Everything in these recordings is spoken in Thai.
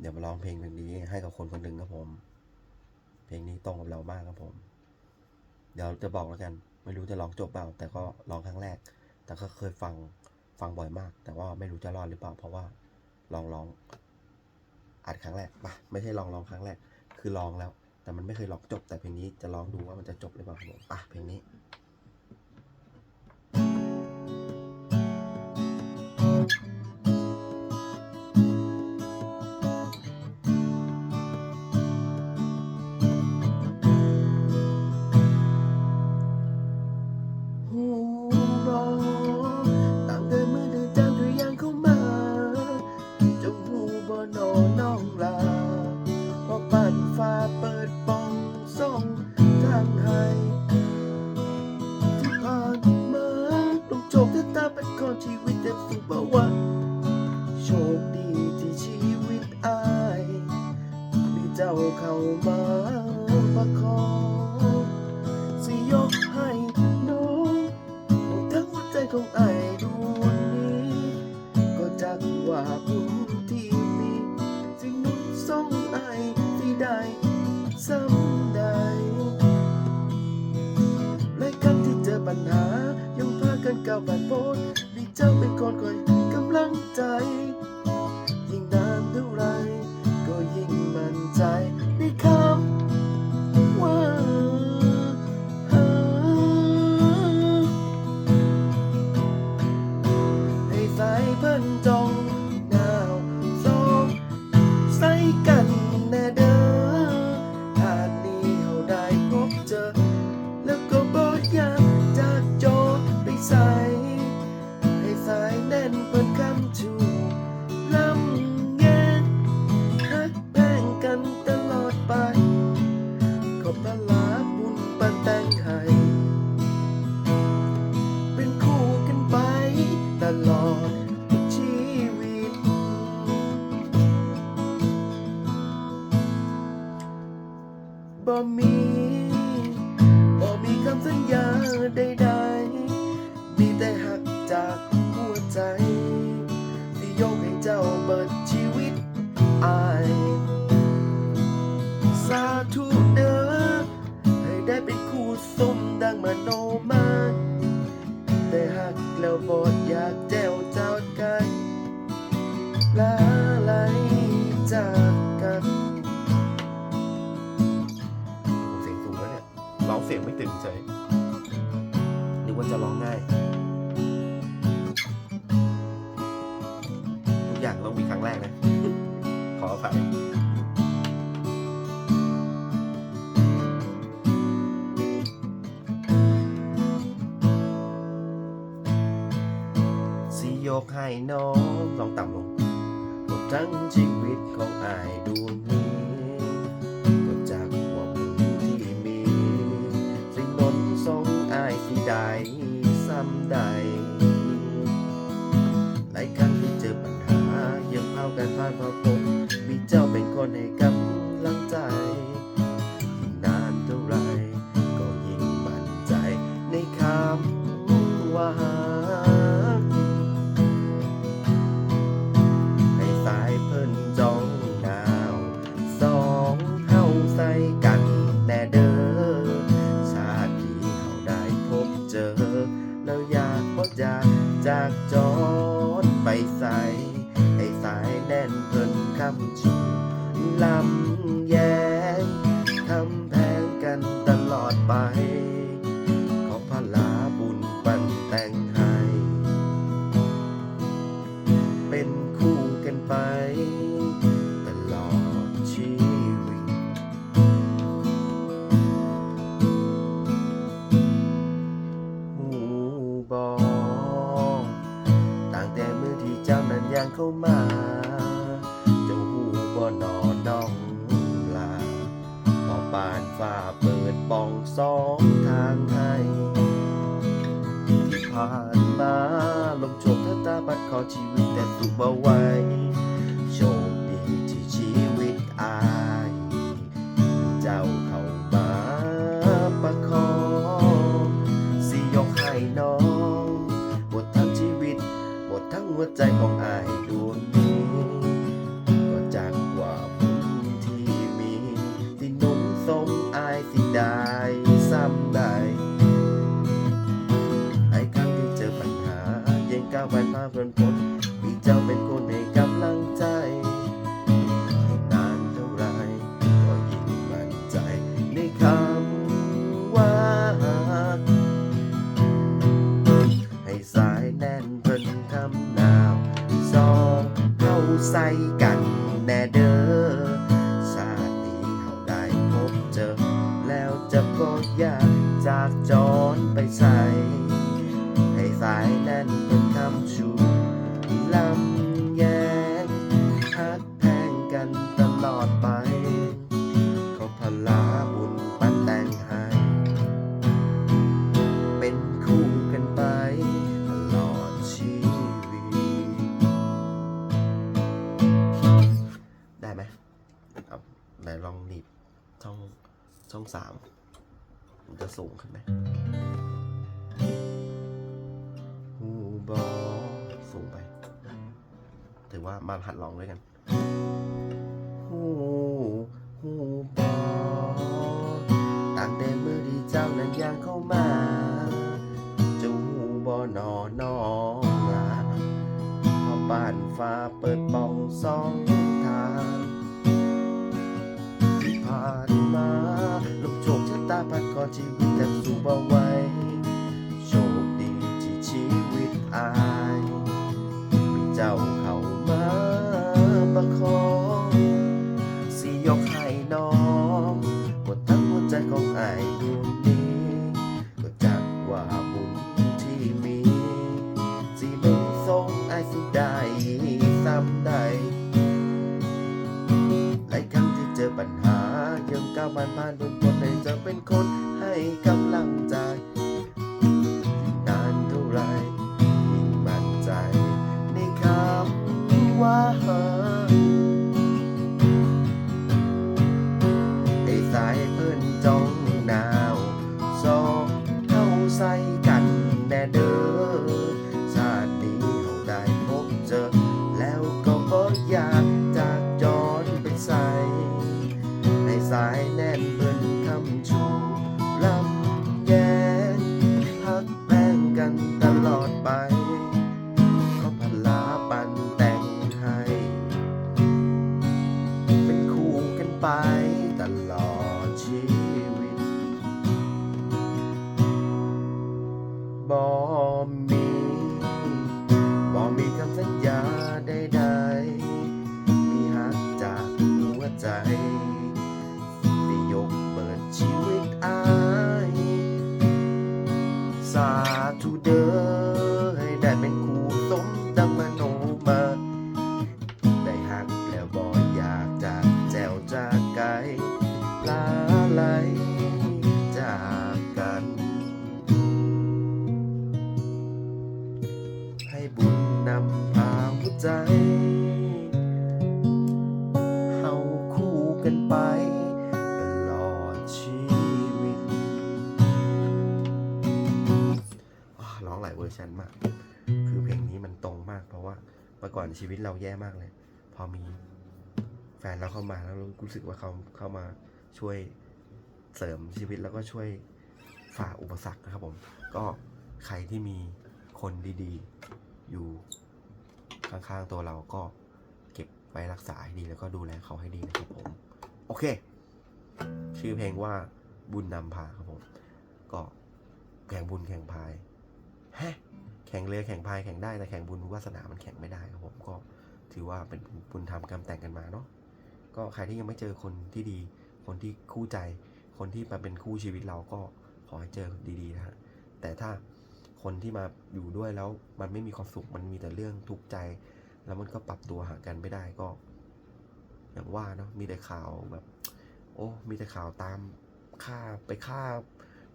เดี๋ยวมาร้องเพลงเพลงนี้ให้กับคนคนหนึ่งครับผม เพลงนี้ตรงกับเรามากครับผม เดี๋ยวจะบอกแล้วกัน ไม่รู้จะร้องจบเปล่า แต่ก็ร้องครั้งแรก แต่ก็เคยฟังฟังบ่อยมาก แต่ว่าไม่รู้จะรอดหรือเปล่า เพราะว่าลองร้องอัดครั้งแรกปะไม่ใช่ลองร้องครั้งแรก คือลองแล้ว แต่มันไม่เคยร้องจบ แต่เพลงนี้จะลองดูว่ามันจะจบหรือเปล่าครับผมอะเพลงนี้ เจ้าเป็นคนคอยกำลังใจ บ่มี ชีวิตของอายดวงนี้ก็จากความบุญที่มี สิ่งนนทรงอายที่ใดซ้ำใดหลายครั้งที่เจอปัญหายังเผากันผ่านพาพบมีเจ้าเป็นคนให้กำลังใจำชูลำแยงทำแพงกันตลอดไป ขอพระลาบุญปันแต่งให้ เป็นคู่กันไป ตลอดชีวิต หูบอต่างแต่มือที่เจ้านั้นย่างเข้ามา สองทางให้ที่ผ่านมาลมโชคชะตาบัดขอชีวิตแต่สุบเอาไว้โชคดีที่ชีวิตอายมีเจ้าเข้ามาประคองสิยกให้น้องหมดทั้งชีวิต หมดทั้งหัวใจของอายดวงนี้ก็จากว่าบุญที่มีที่นุ่มสม รนพดมีเจ้าเป็นคนให้กำลังใจให้นานเท่าไรก็ยิ่งมั่นใจในคำว่า ให้สายแน่นเพิ่นทำนาวซองเข้าใส่กัน สูงขึ้นไหมหูบอสูงไป ถือว่ามาหัดลองด้วยกันหูหูบอตั้งแต่เมื่อที่เจ้านั้นย่างเข้ามาจะหูบอนอนองลาพอบ้านฟ้าเปิดป่องสองทางที่ผ่านมาลูกโชคชะตาพัดก่อนชีวิต บุญที่มีสิไม่ทรงอสิได้ซ้ำใดหลายครั้งที่เจอปัญหายังก้าวผ่านผ่านด้วย ว่าเมื่อก่อนชีวิตเราแย่มากเลย พอมีแฟนเราเข้ามาแล้วรู้สึกว่าเขาเข้ามาช่วยเสริมชีวิตแล้วก็ช่วยฝ่าอุปสรรคนะครับผม ก็ใครที่มีคนดีๆ อยู่ข้างๆตัวเราก็เก็บไว้รักษาให้ดีแล้วก็ดูแลเขาให้ดีนะครับผม โอเค ชื่อเพลงว่าบุญนำพาครับผม ก็แข่งบุญแข่งพายแฮะ ข่งเรือแข่งพายแข่งได้แต่แข่งบุญวาสนามันแข่งไม่ได้ครับผมก็ถือว่าเป็นบุญทำกรรมแต่งกันมาเนาะก็ใครที่ยังไม่เจอคนที่ดี คนที่คู่ใจ คนที่มาเป็นคู่ชีวิตเราก็ขอให้เจอดีๆนะฮะแต่ถ้าคนที่มาอยู่ด้วยแล้วมันไม่มีความสุขมันมีแต่เรื่องทุกข์ใจ แล้วมันก็ปรับตัวหากันไม่ได้ก็ อย่างว่าเนาะมีแต่ข่าวแบบ โอ้ มีแต่ข่าวตามฆ่าไปฆ่า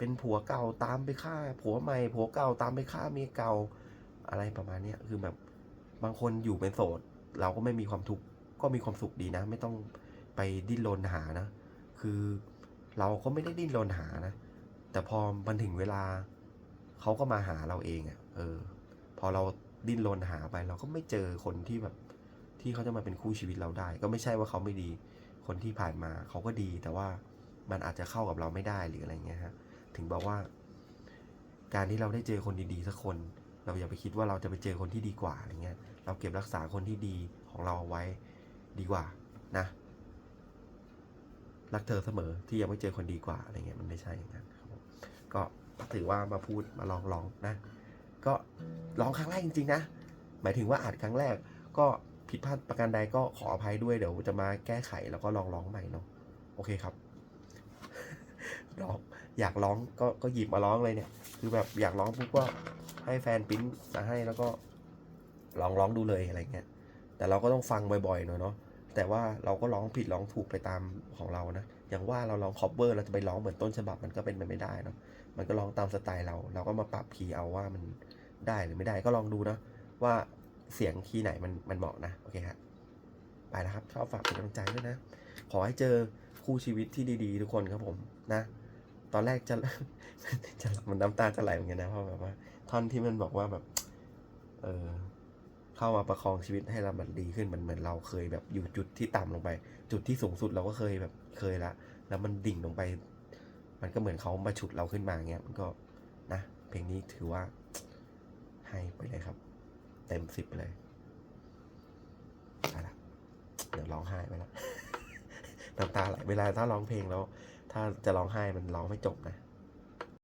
เป็นผัวเก่าตามไปฆ่า ผัวใหม่ผัวเก่าตามไปฆ่าเมียเก่าอะไรประมาณเนี้ยคือแบบบางคนอยู่เป็นโสด เราก็ไม่มีความทุกข์ก็มีความสุขดีนะ ไม่ต้องไปดิ้นรนหานะ คือเราก็ไม่ได้ดิ้นรนหานะ แต่พอมันถึงเวลาเขาก็มาหาเราเองอะ่ะเออ พอเราดิ้นรนหาไป เราก็ไม่เจอคนที่แบบที่เขาจะมาเป็นคู่ชีวิตเราได้ ก็ไม่ใช่ว่าเขาไม่ดี คนที่ผ่านมาเขาก็ดีแต่ว่ามันอาจจะเข้ากับเราไม่ได้หรืออะไรเงี้ยฮะ ถึงบอกว่า การที่เราได้เจอคนดีๆสักคน เราอย่าไปคิดว่าเราจะไปเจอคนที่ดีกว่าอะไรเงี้ย เราเก็บรักษาคนที่ดีของเราเอาไว้ดีกว่านะ รักเธอเสมอที่ยังไม่เจอคนดีกว่าอะไรเงี้ยมันไม่ใช่อย่างนั้นก็ถือว่ามาพูดมาลองลองนะ ก็ร้องครั้งแรกจริงๆนะ หมายถึงว่าอัดครั้งแรก ก็ผิดพลาดประการใดก็ขออภัยด้วยเดี๋ยวจะมาแก้ไขแล้วก็ลองร้องใหม่เนาะโอเคครับร้อง อยากร้องก็ก็หยิบมาร้องเลยเนี่ย คือแบบอยากร้องปุ๊บก็ให้แฟนปิ้นมาให้แล้วก็ลองร้องดูเลยอะไรเงี้ย แต่เราก็ต้องฟังบ่อยๆหน่อยเนาะ แต่ว่าเราก็ร้องผิดร้องถูกไปตามของเรานะ อย่างว่าเราร้องคอปเวอร์เราจะไปร้องเหมือนต้นฉบับมันก็เป็นไปไม่ได้เนาะ มันก็ร้องตามสไตล์เรา เราก็มาปรับคีย์เอาว่ามันได้หรือไม่ได้ก็ลองดูนะว่าเสียงคีย์ไหนมันมันเหมาะนะ โอเคครับไปแล้วครับ ชอบฝากเป็นกำลังใจด้วยนะ ขอให้เจอคู่ชีวิตที่ดี ๆ ทุกคนครับผมนะ ตอนแรกจะจะมันน้ำตาจะไหลเหมือนกันนะเพราะแบบว่า ท่อนที่มันบอกว่าแบบ เออเข้ามาประคองชีวิตให้เรามันดีขึ้นมันเหมือนเราเคยแบบอยู่จุดที่ต่ำลงไป จุดที่สูงสุดเราก็เคยแบบเคยละแล้วมันดิ่งลงไป มันก็เหมือนเขามาฉุดเราขึ้นมาเงี้ยมันก็นะเพลงนี้ถือว่าให้ไปเลยครับ เต็มสิบเลยไปละเดี๋ยวร้องไห้ไปละน้ำตาไหลเวลาถ้าร้องเพลงแล้ว ถ้าจะร้องไห้มันร้องไม่จบนะ